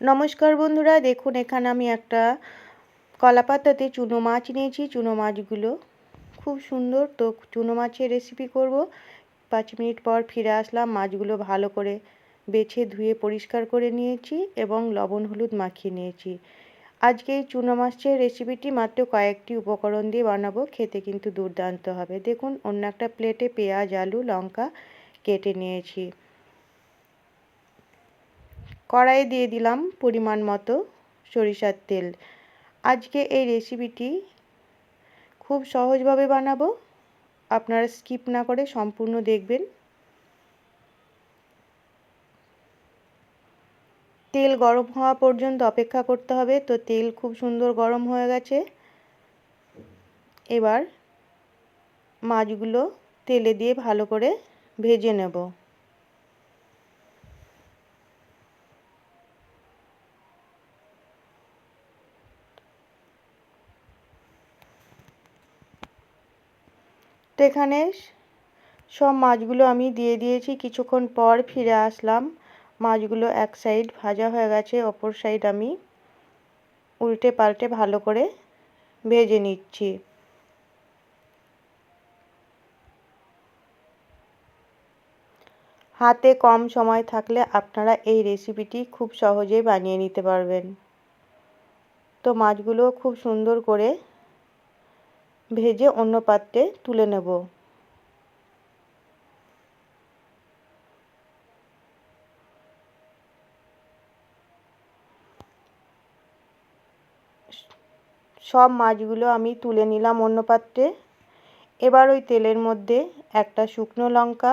নমস্কার বন্ধুরা, দেখুন এখানে আমি একটা কলা পাতাতে চুনো মাছ নিয়েছি। চুনো মাছগুলো খুব সুন্দর, তো চুনো মাছের রেসিপি করব। পাঁচ মিনিট পর ফিরে আসলাম, মাছগুলো ভালো করে বেছে ধুয়ে পরিষ্কার করে নিয়েছি এবং লবণ হলুদ মাখিয়ে নিয়েছি। আজকে এই চুনো মাছের রেসিপিটি মাত্র কয়েকটি উপকরণ দিয়ে বানাবো, খেতে কিন্তু দুর্দান্ত হবে। দেখুন, অন্য একটা প্লেটে পেঁয়াজ, আলু, লঙ্কা কেটে নিয়েছি। কড়াইয়ে দিয়ে দিলাম পরিমাণ মতো সরিষার তেল। আজকে এই রেসিপিটি খুব সহজভাবে বানাবো। আপনারা স্কিপ না করে সম্পূর্ণ দেখবেন। তেল গরম হওয়া পর্যন্ত অপেক্ষা করতে হবে। তো তেল খুব সুন্দর গরম হয়ে গেছে। এবার মাছগুলো তেলে দিয়ে ভালো করে ভেজে নেব। তো এখানে সব মাছগুলো আমি দিয়ে দিয়েছি। কিছুক্ষণ পর ফিরে আসলাম। মাছগুলো এক সাইড ভাজা হয়ে গেছে, অপর সাইড আমি উল্টে পাল্টে ভালো করে ভেজে নিচ্ছি। হাতে কম সময় থাকলে আপনারা এই রেসিপিটি খুব সহজেই বানিয়ে নিতে পারবেন। তো মাছগুলো খুব সুন্দর করে ভেজে অন্য পাত্রে তুলে নেব। সব মাছগুলো আমি তুলে নিলাম অন্য পাত্রে। এবার ওই তেলের মধ্যে একটা শুকনো লঙ্কা,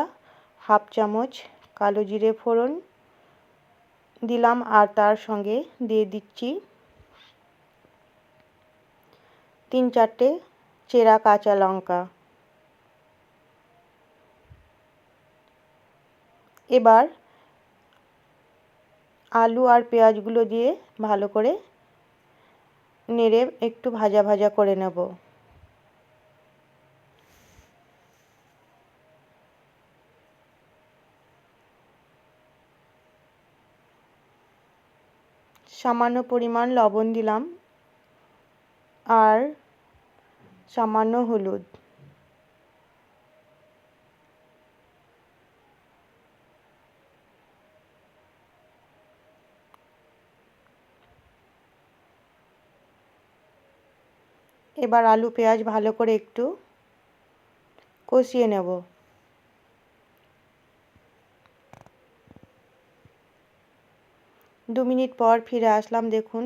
হাফ চামচ কালো জিরে ফোড়ন দিলাম আর তার সঙ্গে দিয়ে দিচ্ছি তিন চারটে চেরা কাঁচা লঙ্কা। এবার আলু আর পেঁয়াজগুলো দিয়ে ভালো করে নেড়ে একটু ভাজা ভাজা করে নেব। সামান্য পরিমাণ লবণ দিলাম। আর সামান্য হলুদ। এবার আলু, পেঁয়াজ ভালো করে একটু কষিয়ে নেব। দু মিনিট পর ফিরে আসলাম, দেখুন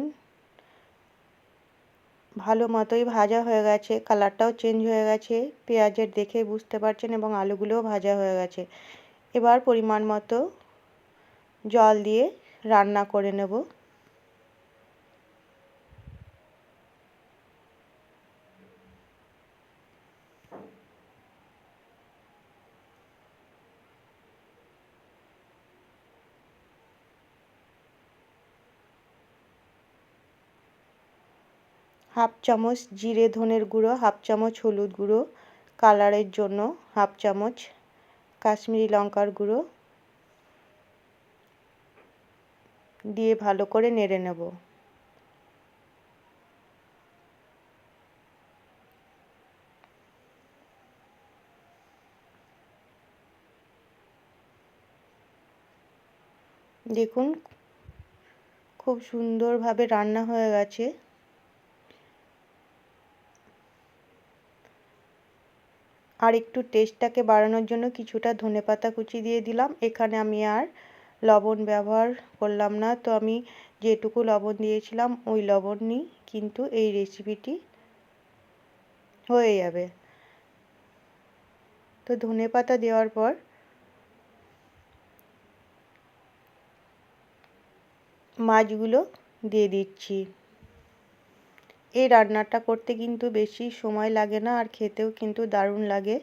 ভালো মতোই ভাজা হয়ে গেছে কালারটাও চেঞ্জ হয়ে গেছে, পেঁয়াজের দেখে বুঝতে পারছেন এবং আলুগুলোও ভাজা হয়ে গেছে। এবার পরিমাণ মতো জল দিয়ে রান্না করে নেব। হাফ চামচ জিরে ধনের গুঁড়ো, হাফ চামচ হলুদ গুঁড়ো, কালারের জন্য হাফ চামচ কাশ্মীরি লঙ্কার গুঁড়ো দিয়ে ভালো করে নেড়ে নেব। দেখুন, খুব সুন্দরভাবে রান্না হয়ে গেছে। আর একটু টেস্টটাকে বাড়ানোর জন্য কিছুটা ধনেপাতা কুচি দিয়ে দিলাম। এখানে আমি আর লবণ ব্যবহার করলাম না। তো আমি যেটুকু লবণ দিয়েছিলাম, ওই লবণ নিই, কিন্তু এই রেসিপিটি হয়ে যাবে। তো ধনে পাতা দেওয়ার পর মাছগুলো দিয়ে দিচ্ছি। এই রান্নাটা করতে কিন্তু বেশি সময় লাগে না আর খেতেও কিন্তু দারুণ লাগে।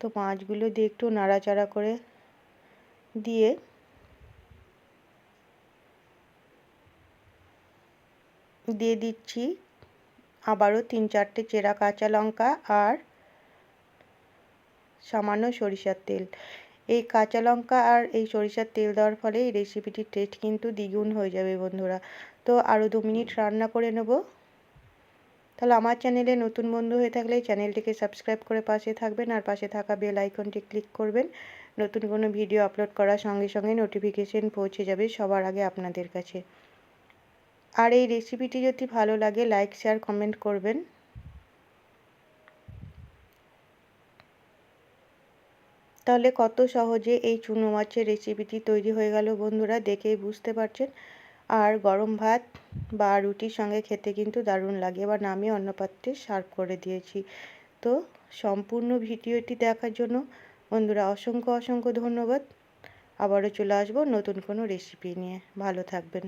তো মাছগুলো দিয়ে একটু নাড়াচাড়া করে দিয়ে দিয়ে দিচ্ছি আবারও তিন চারটে চেরা কাঁচা লঙ্কা আর সামান্য সরিষার তেল। এই কাঁচা লঙ্কা আর এই সরিষার তেল দেওয়ার ফলে এই রেসিপিটির টেস্ট কিন্তু দ্বিগুণ হয়ে যাবে বন্ধুরা। তো আরও দু মিনিট রান্না করে নেব। তাহলে আমার চ্যানেলে নতুন বন্ধু হয়ে থাকলে চ্যানেলটিকে সাবস্ক্রাইব করে পাশে থাকবেন আর পাশে থাকা বেল আইকনটি ক্লিক করবেন। নতুন কোনো ভিডিও আপলোড করার সঙ্গে সঙ্গে নোটিফিকেশন পৌঁছে যাবে সবার আগে আপনাদের কাছে। আর এই রেসিপিটি যদি ভালো লাগে লাইক শেয়ার কমেন্ট করবেন। তাহলে কত সহজে এই চুনো মাছের রেসিপিটি তৈরি হয়ে গেল বন্ধুরা, দেখেই বুঝতে পারছেন। আর গরম ভাত বা রুটির সঙ্গে খেতে কিন্তু দারুণ লাগে। এবার নামিয়ে অন্য পাত্রে সার্ভ করে দিয়েছি। তো সম্পূর্ণ ভিডিওটি দেখার জন্য বন্ধুরা অসংখ্য অসংখ্য ধন্যবাদ। আবারও চলে আসব নতুন কোনো রেসিপি নিয়ে। ভালো থাকবেন।